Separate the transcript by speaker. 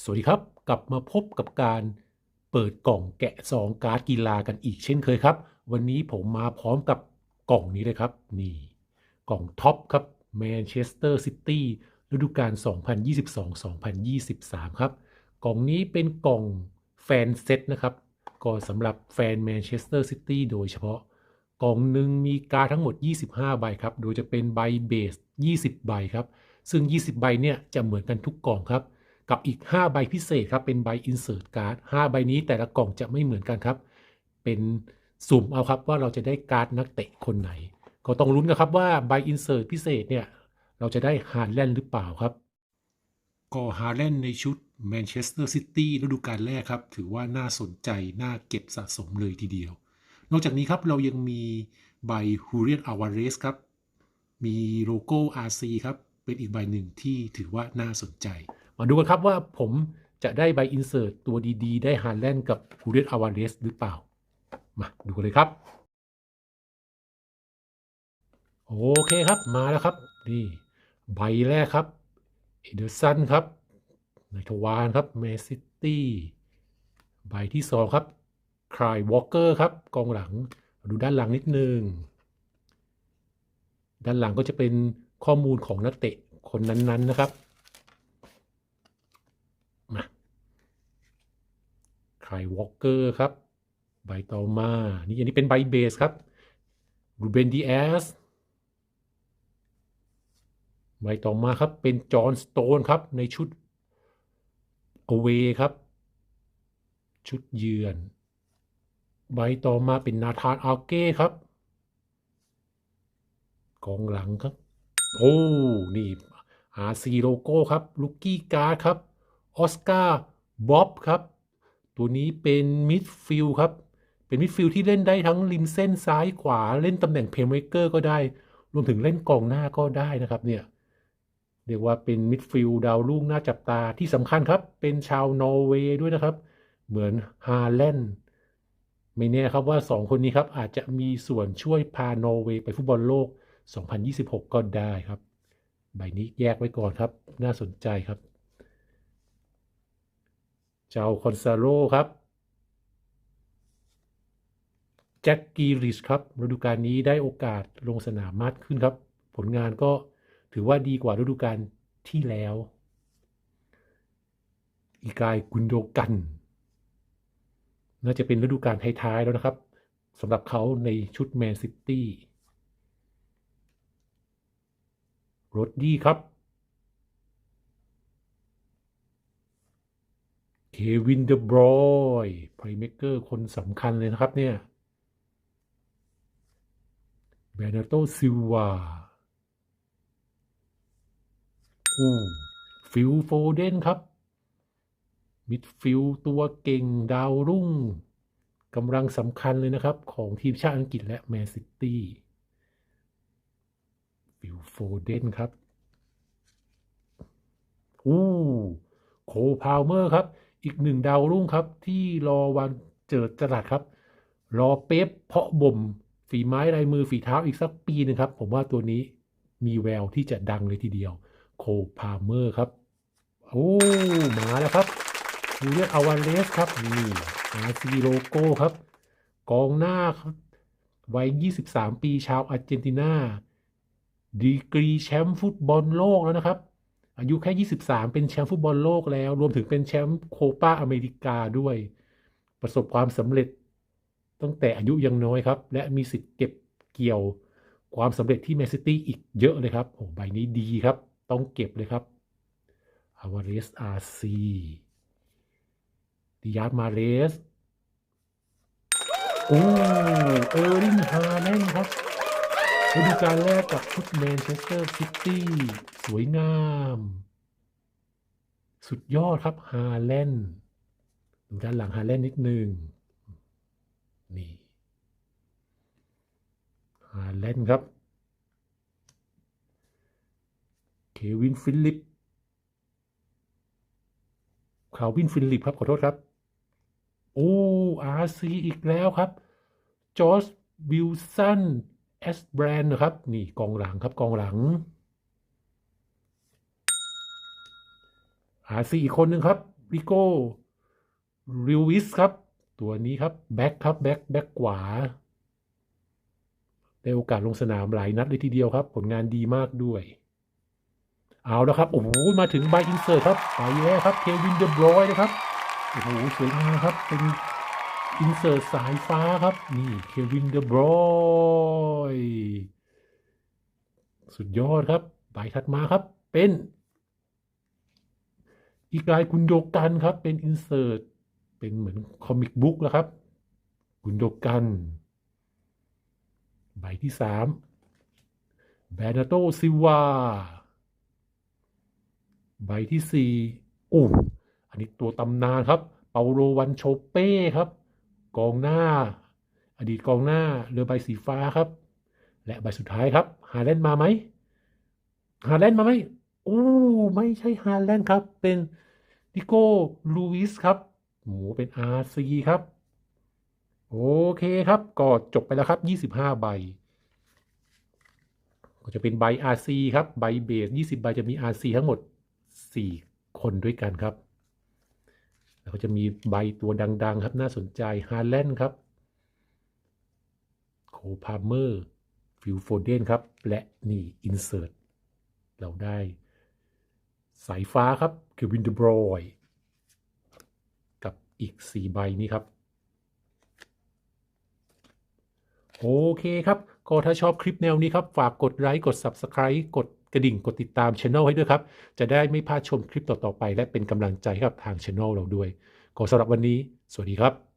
Speaker 1: สวัสดีครับ กลับมาพบกับการเปิดกล่องแกะซองการ์ดกีฬากันอีกเช่นเคยครับ วันนี้ผมมาพร้อมกับกล่องนี้เลยครับ นี่ กล่องท็อปครับแมนเชสเตอร์ซิตี้ฤดูกาล 2022-2023 ครับ กล่องนี้เป็นกล่องแฟนเซตนะครับ ก็สำหรับแฟนแมนเชสเตอร์ซิตี้โดยเฉพาะ กล่องหนึ่งมีการทั้งหมด 25 ใบครับ โดยจะเป็นใบเบส 20 ใบครับ ซึ่ง 20 ใบเนี่ยจะเหมือนกันทุกกล่องครับ กับอีก 5 ใบพิเศษครับ เป็นใบ insert card 5 ใบนี้แต่ละกล่องจะไม่เหมือนกันครับ เป็นสุ่มเอาครับว่าเราจะได้การ์ดนักเตะคนไหน ก็ต้องลุ้นกันครับว่าใบ insert พิเศษเนี่ย เราจะได้ฮาร์แลนหรือเปล่าครับ ก็ฮาร์แลนในชุดแมนเชสเตอร์ซิตี้ฤดูกาลแรกครับ ถือว่าน่าสนใจ น่าเก็บสะสมเลยทีเดียว นอกจากนี้ครับเรายังมีใบฮูเรียนอาวาเรสครับ มีโลโก้ RC ครับ เป็นอีกใบหนึ่งที่ถือว่าน่าสนใจ มาดูกันครับว่าผมจะได้ใบอินเสิร์ตตัวดีๆ ได้ฮาร์แลนด์กับฮูเรียนอาวาเรสหรือเปล่า มาดูกันเลยครับ โอเคครับมาแล้วครับ นี่ใบแรกครับเอเดอร์สันครับนายทวารครับแมนซิตี้ใบที่สองครับครายวอลเกอร์ครับกองหลังดูด้านหลังนิดนึง ด้านหลังก็จะเป็นข้อมูลของนักเตะคนนั้นๆนะครับ มา ไครายวอลเกอร์ครับ ใบต่อมา นี่อันนี้เป็นใบเบสครับรูเบนดีแอสใบต่อมาครับเป็นจอห์นสโตนครับ ในชุด away ครับ ชุดเยือน ใบต่อมาเป็นนาธานอัลเก้ครับ กองหลังครับ โอ้ นี่ RC โลโก้ครับ ลูกกี้การ์ดครับ ออสการ์บ๊อบครับ ตัวนี้เป็นมิดฟิลครับ เป็นมิดฟิลที่เล่นได้ทั้งริมเส้นซ้ายขวาเล่นตำแหน่งเพลย์เม k เกอร์ก็ได้ รวมถึงเล่นกองหน้าก็ได้นะครับเนี่ยเรียกว่าเป็นมิดฟิลด์ดาวรุ่งน่าจับตาที่สำคัญครับ เป็นชาวนอร์เวย์ด้วยนะครับ เหมือนฮาแลนด์ไม่แน่ครับว่า 2 คนนี้ครับอาจจะมีส่วนช่วยพานอร์เวย์ไปฟุตบอลโลก 2026 ก็ได้ครับ ใบนี้แยกไว้ก่อนครับ น่าสนใจครับ เจ้าคอนซาโลครับแจ็คกีริชครับฤดูกาลนี้ได้โอกาสลงสนามมากขึ้นครับ ผลงานก็ถือว่าดีกว่าฤดูกาลที่แล้ว อีกายกุนโดกัน น่าจะเป็นฤดูกาลท้ายๆแล้วนะครับสำหรับเขาในชุดแมนซิตี้รถดีครับ เค วินเดบรอยพลย์เมกเกอร์คนสำคัญเลยนะครับเนี่ยเบนาโตซิลวาอู้ฟิลโฟเดนครับ มิดฟิลตัวเก่งดาวรุ่งกำลังสำคัญเลยนะครับ ของทีมชาติอังกฤษและแมนซิตี้ฟิลโฟเดนครับอู้โคพาวเมอร์ครับ อีกหนึ่งดาวรุ่งครับ ที่รอวันเจิดจรัสครับ รอเป๊ปเพาะบ่มฝีไม้ลายมือฝีเท้าอีกสักปีหนึงครับ ผมว่าตัวนี้มีแววที่จะดังเลยทีเดียว โคพาเมอร์ครับ โอ้มาแล้วครับดูเรียกอาวาเลสครับนี่อาซีโลโก้ครับ กองหน้าครับวัย 23 ปีชาวอาร์เจนตินาดีกรีแชมป์ฟุตบอลโลกแล้วนะครับ อายุแค่ 23 เป็นแชมป์ฟุตบอลโลกแล้ว รวมถึงเป็นแชมป์โคปาอเมริกาด้วย ประสบความสำเร็จตั้งแต่อายุยังน้อยครับ และมีสิทธิ์เก็บเกี่ยวความสำเร็จที่แมนซิตี้อีกเยอะเลยครับโอ้ใบนี้ดีครับ ต้องเก็บเลยครับอาวาเรสอาร์ซีดิยาร์มาเรสโอ้เออร์ลิงฮาแลนด์ครับฤดูกาลแรกกับชุดแมนเชสเตอร์ซิตี้ สวยงาม สุดยอดครับฮาแลนดูด้านหลังฮาแลนนิดนึง นี่ฮาแลนครับ เควินฟิลิปคาวินฟิลิปครับ ขอโทษครับ โอ้อาร์ซีอีกแล้วครับ จอร์จวิลสัน เอสแบรนด์นะครับ นี่กองหลังครับกองหลัง อาร์ซีอีกคนหนึ่งครับริโก้ริวิสครับ ตัวนี้ครับแบ็คครับแบ็คแบ็คขวาได้โอกาสลงสนามหลายนัดเลยทีเดียวครับ ผลงานดีมากด้วย เอาแล้วครับ โอ้โห มาถึงใบอินเสิร์ตครับไปแล้วครับเควินเดอบรอยนะครับ โอ้โห สวยงามครับ เป็นอินเสิร์ตสายฟ้าครับ นี่เควินเดอบรอยสุดยอดครับ ใบถัดมาครับ เป็น อีกลายกุนโดกันครับ เป็นอินเสิร์ตเป็นเหมือนคอมิกบุ๊กแล้วครับกุนโดกันใบที่สามแบนาโตซิวาใบที่สี่โอ้อันนี้ตัวตำนานครับ เปาโลวันโชเป้ครับ กองหน้า อดีตกองหน้าเรือใบสีฟ้าครับ และใบสุดท้ายครับ ฮาแลนด์มาไหมฮาแลนด์มาไหมโอ้ไม่ใช่ฮาแลนด์ครับ เป็น ดิโก้ลูอิสครับโอ้เป็น RC ครับ โอเคครับ ก็จบไปแล้วครับ 25 ใบ ก็จะเป็นใบ RC ครับ ใบเบส 20 ใบจะมี RC ทั้งหมด 4 คนด้วยกันครับ แล้วก็จะมีใบตัวดัง ๆ ครับน่าสนใจฮาร์แลนด์ครับโคพาเมอร์ฟิลโฟเดนครับ และนี่ อินเสิร์ตเราได้ สายฟ้าครับคือวินเดบรอยกับอีก 4 ใบนี้ครับ โอเคครับ ก็ถ้าชอบคลิปแนวนี้ครับ ฝากกดไลค์กด Subscribe กดกระดิ่งกดติดตามช anel ให้ด้วยครับ จะได้ไม่พลาดชมคลิปต่อ ๆ ไป และเป็นกำลังใจให้กับทางช anel เราด้วย ก็สำหรับวันนี้ สวัสดีครับ